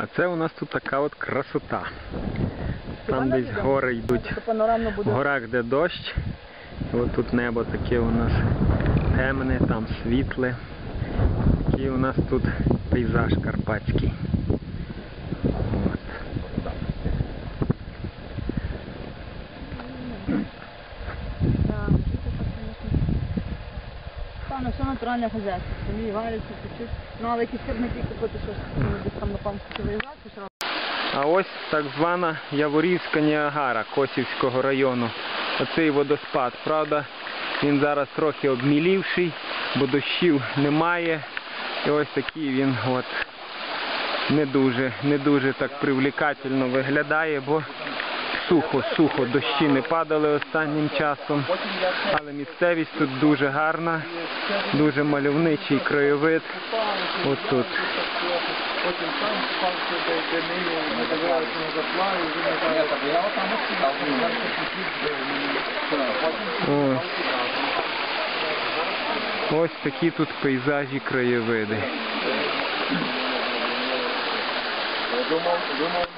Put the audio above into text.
А це у нас тут така от красота. Там десь гори йдуть. В горах де дощ. От тут небо таке у нас темне, там світле. Такий у нас тут пейзаж карпатський. От. Так, це так, звісно. Пане, все натуральне хазяйство. Самі варяться, печуть. Ну, але якісь сірники купити щось, десь там на панську цивілізацію, А ось так звана Яворівська Ніагара Косівського району. Оцей водоспад. Правда, він зараз трохи обмілівший, бо дощів немає. І ось такий він от не дуже, не дуже так привлекательно виглядає, бо сухо, сухо, дощі не падали останнім часом. Але місцевість тут дуже гарна, дуже мальовничий краєвид. Ось тут. Потім Ось. Такі тут пейзажі, краєвиди. Думав, думав